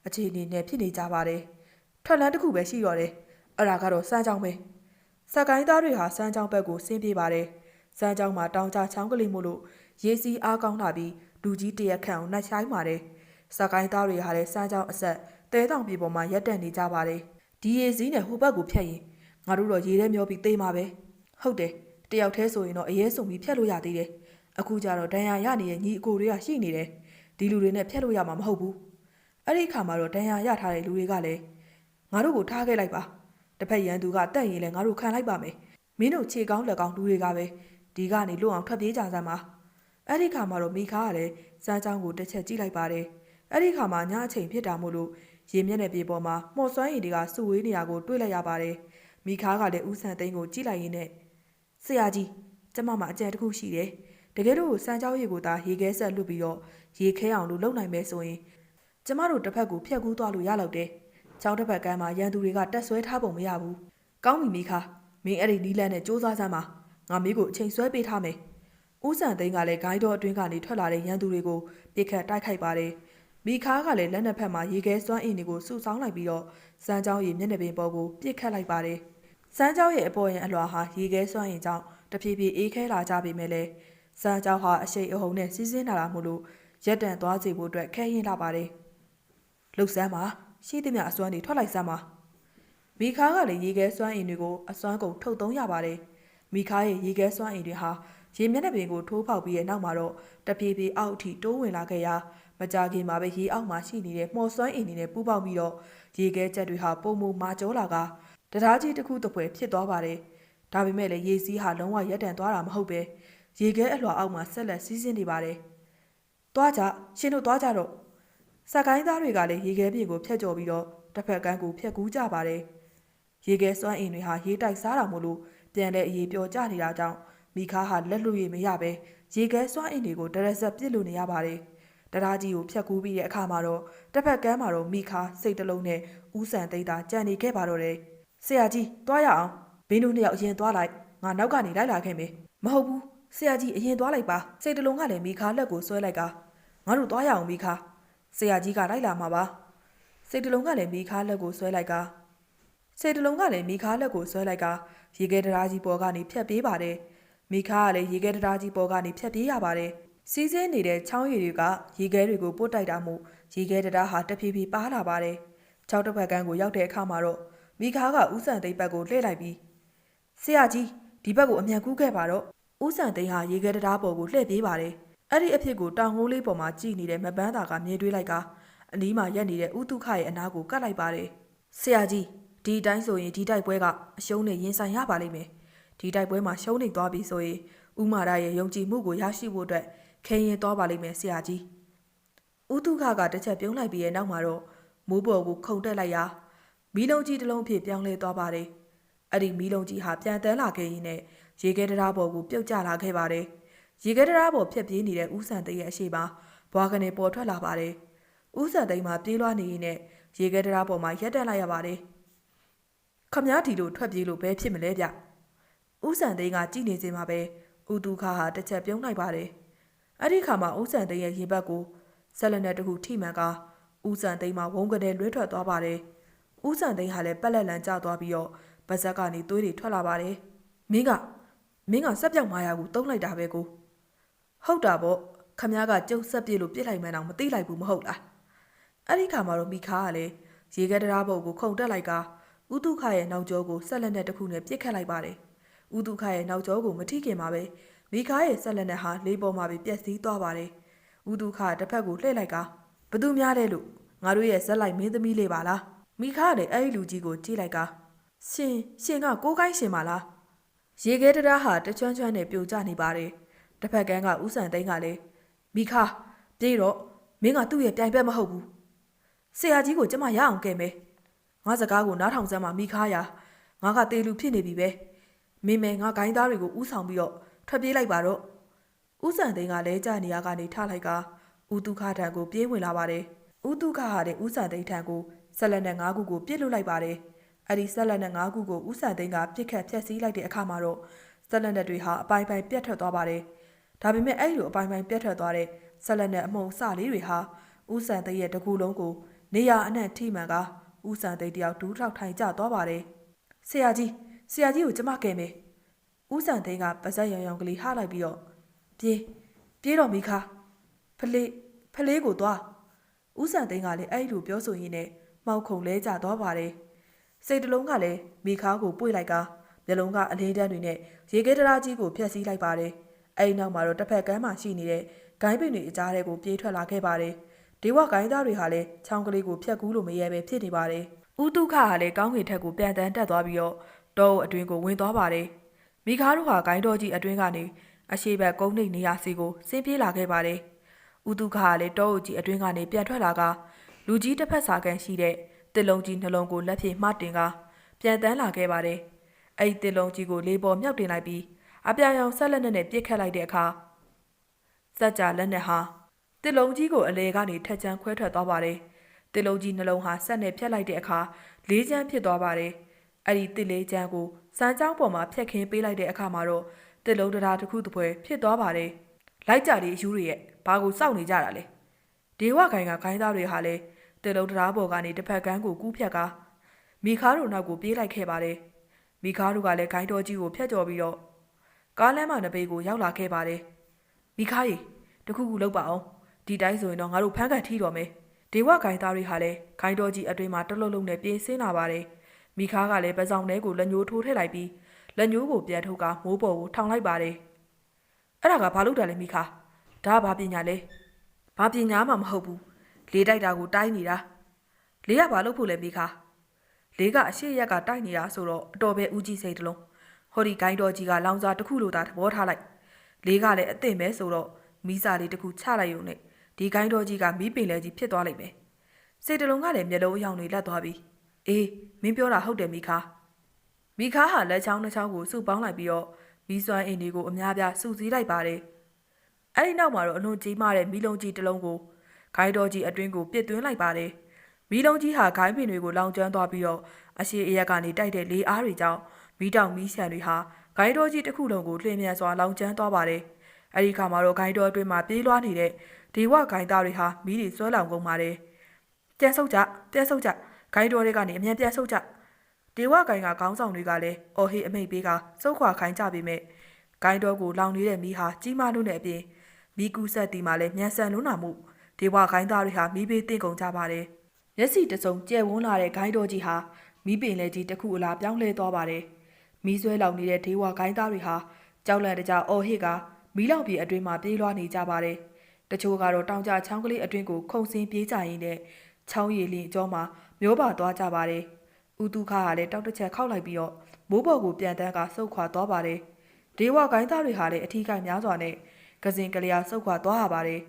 [SPEAKER 1] အခြေအနေနဲ့ဖြစ်နေကြပါတယ်။ထွက်လန်းတစ်ခုပဲရှိတော့တယ်။အဲ့ဒါကတော့စမ်းချောင်းပဲ။စက်ကိုင်းသားတွေဟာစမ်းချောင်းဘက်ကိုဆင်းပြေးပါတယ်။စမ်းချောင်းမှာတောင်ကြချောင်းကလေးမို့လို့ ရေစီးအားကောင်းလာပြီးလူကြီးတရက်ခန့်အောင်နှက်ချိုင်းပါတယ်။စက်ကိုင်းသားတွေဟာလည်းစမ်းချောင်းအဆက်တဲတောင်ပြေပေါ်မှာရက်တက်နေကြပါတယ်။ဒီရေစီးနဲ့ဟိုဘက်ကိုဖြတ်ရင်ငါတို့တော့ရေထဲမျောပြီးသေးမှာပဲ။ဟုတ်တယ်။တယောက်တည်းဆိုရင်တော့အရေးဆုံးပြီးဖြတ်လို့ရသေးတယ်။အခုကျတော့ဒဏ်ရာရနေတဲ့ညီအကိုတွေကရှိနေတယ်။ဒီလူတွေနဲ့ဖြတ်လို့ရမှာမဟုတ်ဘူး။အဲ့ဒီခါမှာတော့ဒဏ်ရာရထားတဲ့လူတွေကလည်းငါတို့ကိုထားခဲ့လိုက်ပါတစ်ဖက်ရန်သူကတက်ရင်လည်းငါတို့ခံလိုက်ပါမယ်မင်းတို့ခြေကောင်းလက်ကောင်းလူတွေကပဲဒီကနေလွတ်အောင်ထွက်ပြေးကြစမ်းပါ အဲ့ဒီခါမှာတော့မိခါကလည်းစမ်းချောင်းကိုတစ်ချက်ကြည့်လိုက်ပါတယ်အဲ့ဒီခါမှာညအချိန်ဖြစ်တာမို့လို့ရေမျက်နှာပြေပေါ်မှာမော်စွမ်းရည်တွေကစုဝေးနေတာကိုတွေ့လိုက်ရပါတယ်မိခါကလည်းဦးဆန်သိန်းကိုကြည့်လိုက်ရင်းနဲ့ဆရာကြီးကျမမှာအကြံတစ်ခုရှိတယ်တကယ်လို့စမ်းချောင်းရေကိုသာရေခဲဆက်လွတ်ပြီးတော့ရေခဲအောင်လို့လုပ်နိုင်မယ်ဆိုရင်ကျမတို့တစ်ဖက်ကိုဖျက်ကူးသွားလို့ရလောက်တယ်။ချောင်းတစ်ဖက်ကမ်းမှာရန်သူတွေကတက်ဆွဲထားပုံမရဘူး။ကောင်းပြီမိခါမင်းအဲ့ဒီနီးလန်းနဲ့စူးစမ်းစမ်းပါ။ငါမင်းကိုအချိန်ဆွဲပေးထားမယ်။ ဦးစံသိန်းကလည်းဂိုင်းတော်အတွင်းကနေထွက်လာတဲ့ရန်သူတွေကိုပြစ်ခတ်တိုက်ခိုက်ပါတယ်။မိခါကလည်းလက်နှစ်ဖက်မှာရေခဲစွမ်းအင်တွေကိုစုဆောင်းလိုက်ပြီးတော့စမ်းချောင်းရည်မျက်နှာပြင်ပေါ်ကိုပြစ်ခတ်လိုက်ပါတယ်။စမ်းချောင်းရဲ့အပေါ်ရင်အလွှာဟာရေခဲစွမ်းအင်ကြောင့်တဖြည်းဖြည်းအေးခဲလာကြပေမဲ့လည်းစမ်းချောင်းဟာအရှိန်အဟုန်နဲ့စီးဆင်းလာတာမို့လို့ရက်တန့်သွားစေဖို့အတွက်ခဲရင်လာပါတယ်။လှုပ်ဆမ်းပါရှိသမျှအစွမ်းတွေထွက်လိုက်စမ်းပါမိခါကလည်းရေခဲစွမ်းအင်တွေကိုအစွမ်းကုန်ထုတ်သုံးရပါတယ်မိခါရဲ့ရေခဲစွမ်းအင်တွေဟာ ရေမျက်နှာပြင်ကိုထိုးပေါက်ပြီးရဲ့နောက်မှာတော့တပြေးပြေးအောက်အထိတိုးဝင်လာခဲ့ရာမကြခင်မှာပဲရေအောက်မှာရှိနေတဲ့မှော်စွမ်းအင်တွေနဲ့ပူးပေါင်းပြီးတော့ရေခဲချက်တွေဟာပုံမမာကျောလာကတရားကြီးတစ်ခုတစ်ပွဲဖြစ်သွားပါတယ်ဒါပေမဲ့လည်းရေစီးဟာလုံးဝရက်တန့်သွားတာမဟုတ်ပဲရေခဲအလွှာအောက်မှာဆက်လက်စီးဆင်းနေပါတယ်သွားကြရှင်တို့သွားကြတော့စက်ကိုင်းသားတွေကလည်းရေခဲပြင်ကိုဖျက်ကျော်ပြီးတော့တစ်ဖက်ကန်းကိုဖျက်ကူးကြပါတယ်။ရေခဲစွမ်းအင်တွေဟာရေတိုက်စားတာမို့လို့ပြန်လဲအေးပျော်ကျနေတာကြောင့် မိခါဟာလက်လွတ်ရမရပဲရေခဲစွမ်းအင်တွေကိုဒရက်ဆက်ပစ်လို့နေရပါတယ်။တရားကြီးကိုဖျက်ကူးပြီးတဲ့အခါမှာတော့တစ်ဖက်ကန်းမှာတော့မိခါစိတ်တလုံးနဲ့ဥဆန်သိမ်းတာကြံနေခဲ့ပါတော့တယ်။ဆရာကြီးတွားရအောင်ဘင်းတို့နှစ်ယောက်အရင်တွားလိုက်ငါနောက်ကနေလိုက်လာခဲ့မယ်။မဟုတ်ဘူးဆရာကြီးအရင်တွားလိုက်ပါစိတ်တလုံးကလည်းမိခါလက်ကိုဆွဲလိုက်ကငါတို့တွားရအောင်မိခါဆရာကြီးကလိုက်လာမှာပါစိတ်တလုံးကလည်းမိခါလက်ကိုဆွဲလိုက်ကစိတ်တလုံးကလည်းမိခါလက်ကိုဆွဲလိုက်ကရေခဲတရားကြီးပေါ်ကနေဖြတ်ပြေးပါတယ် မိခါကလည်းရေခဲတရားကြီးပေါ်ကနေဖြတ်ပြေးရပါတယ်စီးစင်းနေတဲ့ချောင်းရည်တွေကရေခဲတွေကိုပုတ်တိုက်တာမို့ရေခဲတရားဟာတဖြည်းဖြည်းပါလာပါတယ်ချောက်တစ်ဖက်ကန်းကိုရောက်တဲ့အခါမှာတော့မိခါကဥဆန်သိပ်ဘက်ကိုလှည့်လိုက်ပြီးဆရာကြီးဒီဘက်ကိုအမြန်ကူးခဲ့ပါတော့ဥဆန်သိန်းဟာရေခဲတရားပေါ်ကိုလှည့်ပြေးပါတယ်အဲ့ဒီအဖြစ်ကိုတောင်ကိုးလေးပေါ်မှာကြည်နေတဲ့မပန်းသာကမြင်တွေ့လိုက်ကအနီးမှာရက်နေတဲ့ဥတုခရဲ့အနားကိုကတ်လိုက်ပါတယ်။ဆရာကြီးဒီအတိုင်းဆိုရင်ဒီတိုက်ပွဲကအရှုံးနဲ့ရင်ဆိုင်ရပါလိမ့်မယ်။ ဒီဒီတိုက်ပွဲမှာရှုံးနေသွားပြီဆိုရင်ဥမာရရဲ့ယုံကြည်မှုကိုရရှိဖို့အတွက်ခဲရင်သွားပါလိမ့်မယ်ဆရာကြီးဥတုခကတစ်ချက်ပြုံးလိုက်ပြီးရဲ့နောက်မှာတော့မိုးပေါ်ကိုခုန်တက်လိုက်ရာမီးလုံးကြီးတစ်လုံးအဖြစ်ပြောင်းလဲသွားပါတယ်အဲ့ဒီမီးလုံးကြီးဟာပြန်တန်းလာခဲ့ရင်းနဲ့ရေခဲတရားပေါ်ကိုပြုတ်ကျလာခဲ့ပါတယ်ရေခဲတရားပေါ်ဖြတ်ပြေးနေတဲ့ဥဆန်သိရဲ့အရှိပါဘွားကနေပေါ်ထွက်လာပါတယ်ဥဆန်သိမှာပြေးလွှားနေရင်းနဲ့ရေခဲတရားပေါ်မှာရက်တက်လိုက်ရပါတယ်ခမည်းဒီလိုထွက်ပြေးလို့ဘယ်ဖြစ်မလဲဗျ ဥဆန်သိကကြည်နေစင်မှာပဲဥတုခဟာတစ်ချက်ပြုံးလိုက်ပါတယ်အဲ့ဒီခါမှာဥဆန်သိရဲ့ရေဘက်ကိုဆက်လက်နဲ့တခုထိမှန်ကဥဆန်သိမှာဝုန်းကနေလွှဲထွက်သွားပါတယ်ဥဆန်သိဟာလည်းပက်လက်လန်ကျသွားပြီးတော့ပါဇက်ကနေသွေးတွေထွက်လာပါတယ်မင်းကမင်းကစက်ပြောက်မာယာကိုတုံးလိုက်တာပဲကိုဟုတ်တာပေါ့ခမည်းကကျုပ်ဆက်ပြေလို့ပြစ်လိုက်မှန်းတော့မသိလိုက်ဘူးမဟုတ်လားအဲ့ဒီခါမှာတော့မိခါကလည်းရေခဲတရားပုတ်ကိုခုန်တက်လိုက်ကဥတုခရဲ့နောက်ကျောကိုဆက်လက်နဲ့တစ်ခုနဲ့ပြစ်ခတ်လိုက်ပါတယ် ဥတုခရဲ့နောက်ကျောကိုမထိခင်မှာပဲမိခါရဲ့ဆက်လက်နဲ့ဟာလေးပေါ်မှာပဲပြက်စီးသွားပါတယ်ဥတုခတစ်ဖက်ကိုလှည့်လိုက်ကဘသူများလဲလို့ငါတို့ရဲ့ဇက်လိုက်မင်းသမီးလေးပါလားမိခါကလည်းအဲ့ဒီလူကြီးကိုကြည့်လိုက်ကရှင်ရှင်ကကိုးကိုင်းရှင်ပါလားရေခဲတရားဟာတချွန်းချွန်းနဲ့ပြိုကျနေပါတယ်။တစ်ဖက်ကန်းကဥဆန်သိန်းကလည်းမိခါပြေးတော့မင်းကသူ့ရဲ့ပြိုင်ဘက်မဟုတ်ဘူး။ဆရာကြီးကိုကျမရအောင်ကဲမယ်။ငါစကားကိုနားထောင်စမ်းမှမိခါရငါကတေလူဖြစ်နေပြီပဲ။ မင်းမဲငါဂိုင်းသားတွေကိုဥဆောင်ပြီးတော့ထွက်ပြေးလိုက်ပါတော့။ဥဆန်သိန်းကလဲကြနေရကနေထလိုက်ကဥတုခထံကိုပြေးဝင်လာပါတယ်။ဥတုခဟာတဲ့ဥဆန်သိန်းထံကိုဆက်လက်နဲ့၅ခုကိုပြစ်လွတ်လိုက်ပါတယ်။အဲ့ဒီဆက်လက်နဲ့၅ခုကိုဥဆန်သိန်းကပြစ်ခတ်ဖျက်ဆီးလိုက်တဲ့အခါမှာတော့ဆက်လက်နဲ့တွေဟာအပိုင်းပိုင်းပြတ်ထွက်သွားပါတယ်။ဒါပေမဲ့အဲ့ဒီလိုအပိုင်းပိုင်းပြတ်ထွက်သွားတဲ့ဆက်လက်နဲ့အမုံစလေးတွေဟာဥဆန်သိန်းရဲ့တကူလုံးကိုနေရအနှံ့ထိမှန်ကဥဆန်သိန်းတယောက်ဒူးထောက်ထိုင်ကျသွားပါတယ်။ဆရာကြီး ဆရာကြီးကိုကျမကဲမယ်။ဥဆန်သိန်းကပါဇက်ရောင်ရောင်ကလေးဟားလိုက်ပြီးတော့ပြေးပြေးတော့မိခါဖလေးဖလေးကိုသွားဥဆန်သိန်းကလည်းအဲ့ဒီလိုပြောဆိုရင်းနဲ့မှောက်ခုံလဲကျသွားပါတယ်။စိတ်တလုံးကလည်းမိခါကိုပွေ့လိုက်ကမျက်လုံးကအလေးတန်းတွေနဲ့ရေခဲတရာကြီးကိုဖျက်ဆီးလိုက်ပါတယ်။အဲဒီနောက်မှာတော့တစ်ဖက်ကမ်းမှာရှိနေတဲ့ဂိုင်းပင်တွေအကြားထဲကိုပြေးထွက်လာခဲ့ပါတယ်။ဒေဝဂိုင်းသားတွေဟာလည်းချောင်းကလေးကိုဖျက်ကူးလို့မရဲပဲဖြစ်နေပါတယ်။ဥတုခဟာလည်းကောင်းကင်ထက်ကိုပြန်တန်းတက်သွားပြီးတော့ တောအုပ်အတွင်းကိုဝင်သွားပါတယ်။မိခါတို့ဟာဂိုင်းတော်ကြီးအတွင်းကနေအရှိဘက်ကုန်းနှိပ်နေရစီကိုဆင်းပြေးလာခဲ့ပါတယ်။ဥတုခဟာလည်းတောအုပ်ကြီးအတွင်းကနေပြန်ထွက်လာကလူကြီးတစ်ဖက်စာကန်ရှိတဲ့တစ်လုံးကြီးနှလုံးကိုလက်ဖြင့်မှတ်တင်ကပြန်တန်းလာခဲ့ပါတယ်။အဲ့ဒီတစ်လုံးကြီးကိုလေးပေါ်မြောက်တင်လိုက်ပြီးအပြာရောင်ဆက်လက်နဲ့ပြစ်ခတ်လိုက်တဲ့အခါစက်ကြလက်နဲ့ဟာတစ်လုံးကြီးကိုအလဲကနေထက်ချမ်းခွဲထွက်သွားပါတယ်။တစ်လုံးကြီးနှလုံးဟာဆက်နဲ့ဖြတ်လိုက်တဲ့အခါလေးချမ်းဖြစ်သွားပါတယ်။ အဲ့ဒီတစ်လေးချမ်းကိုစမ်းကြောင်းပေါ်မှာဖြတ်ခင်းပေးလိုက်တဲ့အခါမှာတော့တစ်လုံးတရားတစ်ခုတစ်ပွဲဖြစ်သွားပါတယ်။လိုက်ကြလေးအယူတွေရဲ့ဘာကိုစောင့်နေကြတာလဲ။ဒေဝခိုင်ကခိုင်းသားတွေဟာလည်းတစ်လုံးတရားပေါ်ကနေတစ်ဖက်ကန်းကိုကူးဖြတ်ကာမိခါတို့နောက်ကိုပြေးလိုက်ခဲ့ပါတယ်။မိခါတို့ကလည်းဂိုင်းတော်ကြီးကိုဖျက်ကျော်ပြီးတော့ကားလမ်းမနဘေးကိုရောက်လာခဲ့ပါတယ်။မိခါရီတခုခုလောက်ပါအောင်။ဒီတိုင်းဆိုရင်တော့ငါတို့ဖမ်းကန်ထီတော်မယ်။ဒေဝဂိုင်းသားတွေဟာလည်းဂိုင်းတော်ကြီးအတွင်မှာတလုံးလုံးနဲ့ပြေးဆင်းလာပါတယ်။ မိခါကလည်းပစောင်ထဲကိုလက်ညှိုးထိုးထည့်လိုက်ပြီးလက်ညှိုးကိုပြန်ထုတ်ကမိုးပေါ်ကိုထောင်လိုက်ပါတယ်။အဲ့ဒါကဘာလို့တယ်လဲမိခါ။ဒါကဘာပညာလဲ။ဘာပညာမှမဟုတ်ဘူး။လေတိုက်တာကိုတိုင်းနေတာ။လေကဘာလို့ဖို့လဲမိခါ။လေကအရှိရက်ကတိုက်နေတာဆိုတော့အတော်ပဲဦးကြီးစိတ်တလုံးဟောဒီဂိုင်းတော်ကြီးကလောင်စာတစ်ခုလိုသာသဘောထားလိုက်လေးကလည်းအသင့်ပဲဆိုတော့မီးစာလေးတစ်ခုချလိုက်ရုံနဲ့ဒီဂိုင်းတော်ကြီးကမီးပင်လဲကြီးဖြစ်သွားလိမ့်မယ်စိတ်တလုံးကလည်းမျက်လုံးအယောင်တွေလက်သွားပြီ အေးမင်းပြောတာဟုတ်တယ်မိခါမိခါဟာလက်ချောင်းတစ်ချောင်းကိုစုပေါင်းလိုက်ပြီးတော့မီးစွမ်းအိမ်တွေကိုအများပြစုစည်းလိုက်ပါတယ်အဲ့ဒီနောက်မှာတော့အလွန်ကြီးမားတဲ့မီးလုံးကြီးတစ်လုံးကိုဂိုင်းတော်ကြီးအတွင်းကိုပစ်သွင်းလိုက်ပါတယ်မီးလုံးကြီးဟာဂိုင်းပင်တွေကိုလောင်ကျွမ်းသွားပြီးတော့အရှိအရက်ကနေတိုက်တဲ့လေအားတွေကြောင့်မီးတောင်မီးဆန်တွေဟာဂိုင်းတော်ကြီးတစ်ခုလုံးကိုလျင်မြန်စွာလောင်ကျွမ်းသွားပါတယ်။အဲဒီခါမှာတော့ဂိုင်းတော်အတွင်းမှာပြေးလွှားနေတဲ့ဒေဝဂိုင်းသားတွေဟာမီးတွေဆွဲလောင်ကုန်ပါတယ်။ပြန်ဆုတ်ကြပြန်ဆုတ်ကြ ဂိုင်းတော်တွေကနေအမြန်ပြန်ဆုတ်ကြဒေဝဂိုင်းကခေါင်းဆောင်တွေကလည်းအော်ဟေးအမိတ်ပေးကစုတ်ခွာခိုင်းကြပေမဲ့ဂိုင်းတော်ကိုလောင်နေတဲ့မီးဟာကြီးမားလို့နဲ့အပြင်မီးကူးဆက်တီမှာလည်းမြန်ဆန်လွန်းနာမှုဒေဝဂိုင်းသားတွေဟာမီးပေးတင်ကုန်ကြပါတယ်။မျက်စိတစုံကျဲဝန်းလာတဲ့ဂိုင်းတော်ကြီးဟာမီးပင်လေကြီးတစ်ခုအလားပြောင်းလဲသွားပါတယ်။မီးဆွဲလောင်နေတဲ့ဒေဝဂိုင်းသားတွေဟာကြောက်လန့်တကြအော်ဟစ်ကမီးလောင်ပြေအတွင်းမှာပြေးလွှားနေကြပါတယ်။တချို့ကတော့တောင်ကျချောင်းကလေးအတွင်းကိုခုန်ဆင်းပြေးကြရင်းနဲ့ချောင်းရည်လင်းအကျောမှာ မျောပါသွားကြပါတယ်။ဦးတုခါကလည်းတောက်တစ်ချက်ခောက်လိုက်ပြီးတော့မိုးပေါ်ကိုပြန်တန်းကဆုတ်ခွာသွားပါတယ်ဒေဝဂိုင်းသားတွေဟာလည်းအထီးကိုင်းများစွာနဲ့ကစင်ကလျာဆုတ်ခွာသွားရပါတယ်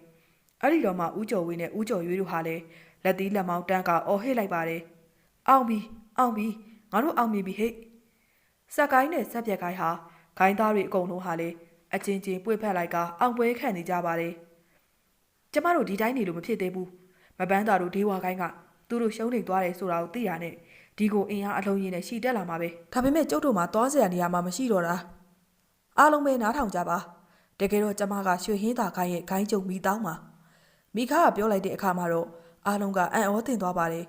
[SPEAKER 1] အဲ့ဒီတော့မှဦးကျော်ဝင်းနဲ့ဦးကျော်ရွေးတို့ဟာလည်းလက်သီးလက်မောင်းတန်းကအော်ဟစ်လိုက်ပါတယ်အောင်ပြီအောင်ပြီငါတို့အောင်မြင်ပြီဟဲ့စက်ကိုင်းနဲ့ဆက်ပြက်ကိုင်းဟာဂိုင်းသားတွေအကုန်လုံးဟာလည်းအချင်းချင်းပွေဖက်လိုက်ကအောင်ပွဲခံနေကြပါတယ်ကျမတို့ဒီတိုင်းနေလို့မဖြစ်သေးဘူးမပန်းသားတို့ဒေဝဂိုင်းက သူတို့ရှုံးနေသွားတယ်ဆိုတာကိုသိရနဲ့ဒီကိုအင်အားအလုံးရင်းနဲ့ရှီတက်လာမှာပဲဒါပေမဲ့ကျုပ်တို့မှာသွားစရာနေရာမှမရှိတော့တာအားလုံးပဲနားထောင်ကြပါတကယ်တော့ကျမကရွှေဟင်းသာခိုင်းရဲ့ဂိုင်းကျုံမိတောင်းမှာမိခါကပြောလိုက်တဲ့အခါမှာတော့အားလုံးကအံ့ဩသင့်သွားပါတယ်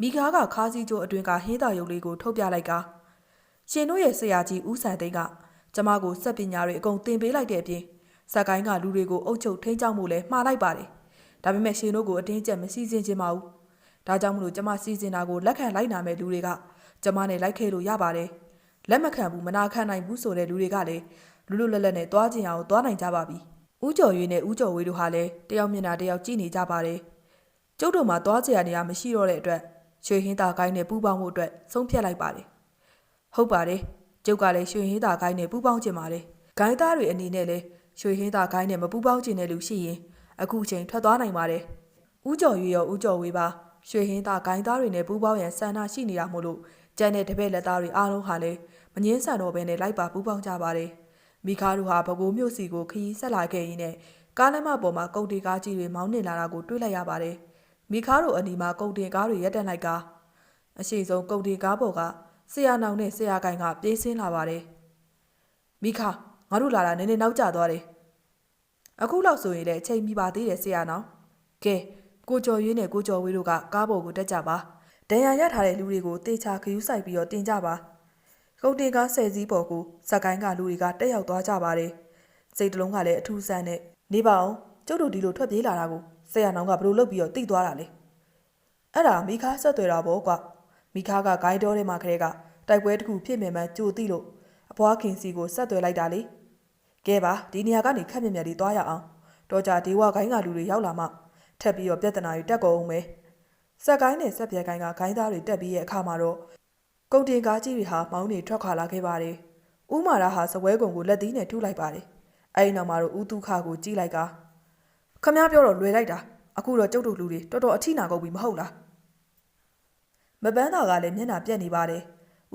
[SPEAKER 1] မိခါကခါးစည်းကျိုးအတွင်းကဟင်းသာရုပ်လေးကိုထုတ်ပြလိုက်ကရှင်တို့ရဲ့ဆရာကြီးဦးဆန်သိန်းကကျမကိုစက်ပညာတွေအကုန်သင်ပေးလိုက်တဲ့အပြင်စက်ကိုင်းကလူတွေကိုအုပ်ချုပ်ထိန်းချောင်းမှုလဲမှားလိုက်ပါတယ်ဒါပေမဲ့ရှင်တို့ကိုအတင်းကျပ်မစည်းစင်းခြင်းပါဘူး ဒါကြောင့်မလို့ကျမစီစဉ်တာကိုလက်ခံလိုက်နာမဲ့လူတွေကကျမနဲ့လိုက်ခဲ့လို့ရပါတယ်။လက်မခံဘူးမနာခံနိုင်ဘူးဆိုတဲ့လူတွေကလည်းလူလူလက်လက်နဲ့သွားကျင်အောင်သွားနိုင်ကြပါပြီ။ဦးကျော်ရွေးနဲ့ဦးကျော်ဝေးတို့ဟာလည်းတယောက်မျက်နှာတယောက်ကြည့်နေကြပါတယ်။ကျုပ်တို့မှာသွားကျင်ရနေရမရှိတော့တဲ့အတွက်ရွှေဟင်းသားကိုင်းနဲ့ပူးပေါင်းမှုအတွက်ဆုံးဖြတ်လိုက်ပါတယ်။ဟုတ်ပါတယ်။ကျုပ်ကလည်းရွှေဟင်းသားကိုင်းနဲ့ပူးပေါင်းကျင်ပါတယ်။ဂိုင်းသားတွေအနေနဲ့လည်းရွှေဟင်းသားကိုင်းနဲ့မပူးပေါင်းကျင်တဲ့လူရှိရင်အခုချိန်ထွက်သွားနိုင်ပါတယ်။ဦးကျော်ရွေးရောဦးကျော်ဝေးပါ ရွှေဟင်းသားဂိုင်းသားတွေနဲ့ပူးပေါင်းရန်ဆန္ဒရှိနေတာမို့လို့ကျန်တဲ့တပည့်လက်သားတွေအားလုံးဟာလည်းမငင်းဆန်တော့ဘဲနဲ့လိုက်ပါပူးပေါင်းကြပါတယ်။မိခါတို့ဟာဘကိုးမြို့စီကိုခရီးဆက်လာခဲ့ရင်းနဲ့ကားလမ်းမပေါ်မှာကုန်တင်ကားကြီးတွေမောင်းနှင်လာတာကိုတွေ့လိုက်ရပါတယ်။မိခါတို့အနီးမှာကုန်တင်ကားတွေရပ်တန့်လိုက်ကအရှိဆုံးကုန်တင်ကားပေါ်ကဆရာနောင်နဲ့ဆရာကိုင်ကပြေးဆင်းလာပါတယ်။မိခါငါတို့လာတာနည်းနည်းနောက်ကျသွားတယ်။အခုလောက်ဆိုရင်လည်းအချိန်မိပါသေးတယ်ဆရာနောင်။ကဲ ကိုကျော်ရွေးနဲ့ကိုကျော်ဝေးတို့ကကားပေါ်ကိုတက်ကြပါဒဏ်ရာရထားတဲ့လူတွေကိုတေချာခရူးဆိုင်ပြီးတော့တင်ကြပါကုန်တင်ကားဆယ်စီးပေါ်ကိုစက်ကိုင်းကလူတွေကတက်ရောက်သွားကြပါတယ်စိတ်တလုံးကလည်းအထူးဆန်းနဲ့နေပါအောင်ကျုပ်တို့ဒီလိုထွက်ပြေးလာတာကိုဆရာနောင်ကဘလို့လုပ်ပြီးတော့တိတ်သွားတာလဲအဲ့ဒါမိခါဆက်သွယ်တာပေါ့ကွာမိခါကဂိုင်းတော်ထဲမှာခရဲကတိုက်ပွဲတစ်ခုဖြစ်မြင်မှန်းကြိုသိလို့အဖွားခင်စီကိုဆက်သွယ်လိုက်တာလေကဲပါဒီနေရာကနေခက်မြက်မြက်လေးသွားရအောင်တော့ကြဒေဝဂိုင်းကလူတွေရောက်လာမှ ထပ်ပြီးတော့ပြဿနာတွေတက်ကုန်အောင်ပဲစက်ကိုင်းနဲ့စက်ပြဲကိုင်းကဂိုင်းသားတွေတက်ပြီးရဲ့အခါမှာတော့ကုန်တင်ကားကြီးတွေဟာမောင်းနေထွက်ခွာလာခဲ့ပါတယ်ဥမာရာဟာစပွဲကုံကိုလက်သီးနဲ့ထုလိုက်ပါတယ်အဲဒီနောက်မှာတော့ဥတုခကိုကြည့်လိုက်ကခမ ्या ပြောတော့လွယ်လိုက်တာအခုတော့ကျုပ်တို့လူတွေတော်တော်အထိနာကုန်ပြီမဟုတ်လားမပန်းသာကလည်းမျက်နှာပြက်နေပါတယ်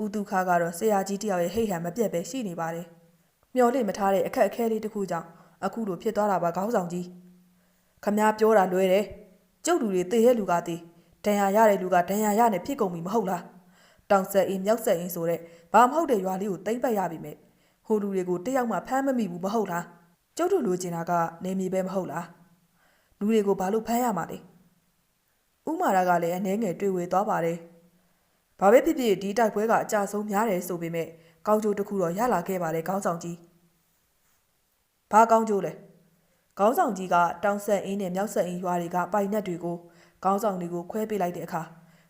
[SPEAKER 1] ဥတုခကတော့ဆရာကြီးတယောက်ရဲ့ဟိတ်ဟန်မပြက်ပဲရှိနေပါတယ်မျော်လင့်မထားတဲ့အခက်အခဲလေးတစ်ခုကြောင့်အခုလိုဖြစ်သွားတာပါခေါင်းဆောင်ကြီး ခမားပြောတာလွဲတယ်ကျုပ်လူတွေတေရဲ့လူကတေဒဏ်ရာရတဲ့လူကဒဏ်ရာရနဲ့ဖြစ်ကုန်ပြီမဟုတ်လားတောင်ဆက်အင်းမြောက်ဆက်အင်းဆိုတဲ့ဘာမဟုတ်တဲ့ရွာလေးကိုတိမ့်ပတ်ရပြီမဲ့ဟိုလူတွေကိုတယောက်မှဖမ်းမမိဘူးမဟုတ်လားကျုပ်တို့လိုချင်တာကနေမီပဲမဟုတ်လားလူတွေကိုဘာလို့ဖမ်းရမှာလဲဥမာရကလည်းအနှဲငယ်တွေ့ဝေသွားပါတယ်ဘာပဲဖြစ်ဖြစ်ဒီတိုက်ပွဲကအကြဆုံးများတယ်ဆိုပေမဲ့ကောင်းကျိုးတစ်ခုတော့ရလာခဲ့ပါတယ်ခေါင်းဆောင်ကြီးဘာကောင်းကျိုးလဲ ခေါင်းဆောင်ကြီးကတောင်ဆက်အင်းနဲ့မြောက်ဆက်အင်းရွာတွေကပိုင်နက်တွေကိုခေါင်းဆောင်တွေကိုခွဲပေးလိုက်တဲ့အခါ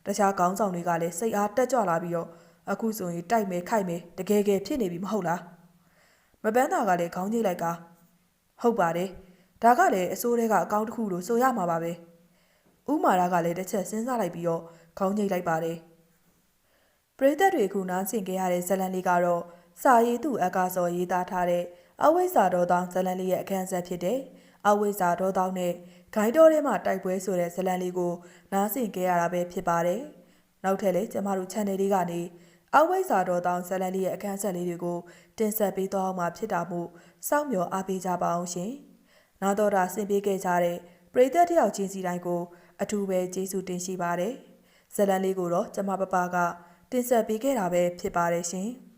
[SPEAKER 1] တခြားခေါင်းဆောင်တွေကလည်းစိတ်အားတက်ကြွလာပြီးတော့အခုဆိုရင်တိုက်မယ်ခိုက်မယ်တကယ်ကယ်ဖြစ်နေပြီမဟုတ်လားမပန်းသာကလည်းခေါင်းကြီးလိုက်ကဟုတ်ပါတယ်ဒါကလည်းအစိုးရကအကောင့်တစ်ခုလို့ဆိုရမှာပါပဲဥမာရကလည်းတစ်ချက်စဉ်းစားလိုက်ပြီးတော့ခေါင်းကြီးလိုက်ပါတယ်ပရိသတ်တွေခုနားဆင်ကြရတဲ့ဇလန်လေးကတော့စာရေးသူအကာစော်ရေးသားထားတဲ့အဝိဇ္ဇာတော်တောင်းဇလန်လေးရဲ့အခန်းဆက်ဖြစ်တဲ့ အဝိဇ္ဇာတော်တောင်းနဲ့ဂိုင်းတော်ထဲမှာတိုက်ပွဲဆိုတဲ့ဇလန်လေးကိုနားဆင်ကြရတာပဲဖြစ်ပါတယ်။နောက်ထပ်လည်းကျမတို့ channel လေးကနေအဝိဇ္ဇာတော်တောင်းဇလန်လေးရဲ့အခန်းဆက်လေးတွေကိုတင်ဆက်ပေးသွားအောင်မှာဖြစ်တာမို့စောင့်မျှော်အားပေးကြပါအောင်ရှင်။နောက်တော့တာဆင်ပေးခဲ့ကြတဲ့ပရိသတ်တယောက်ချင်းစီတိုင်းကိုအထူးပဲကျေးဇူးတင်ရှိပါတယ်။ဇလန်လေးကိုတော့ကျမပပကတင်ဆက်ပေးခဲ့တာပဲဖြစ်ပါတယ်ရှင်။